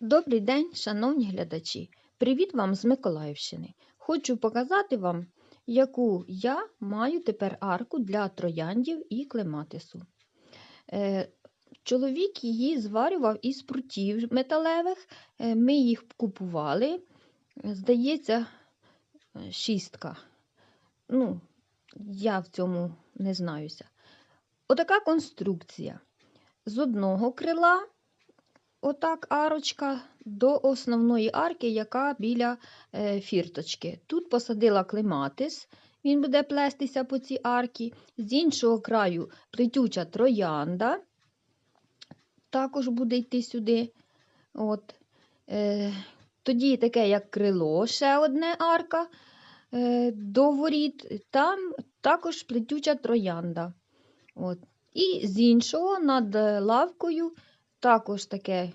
Добрий день, шановні глядачі! Привіт вам з Миколаївщини. Хочу показати вам, яку я маю тепер арку для трояндів і клематису. Е, чоловік її зварював із прутів металевих. Е, ми їх купували. Здається, шістка. Ну, я в цьому не знаюся. Отака конструкція. З одного крила отак арочка до основної арки, яка біля е, фірточки. Тут посадила клематис, він буде плестися по цій арці. З іншого краю плетюча троянда, також буде йти сюди. От. Е, тоді таке, як крило, ще одне арка е, до воріт, там також плетюча троянда. От. І з іншого над лавкою також таке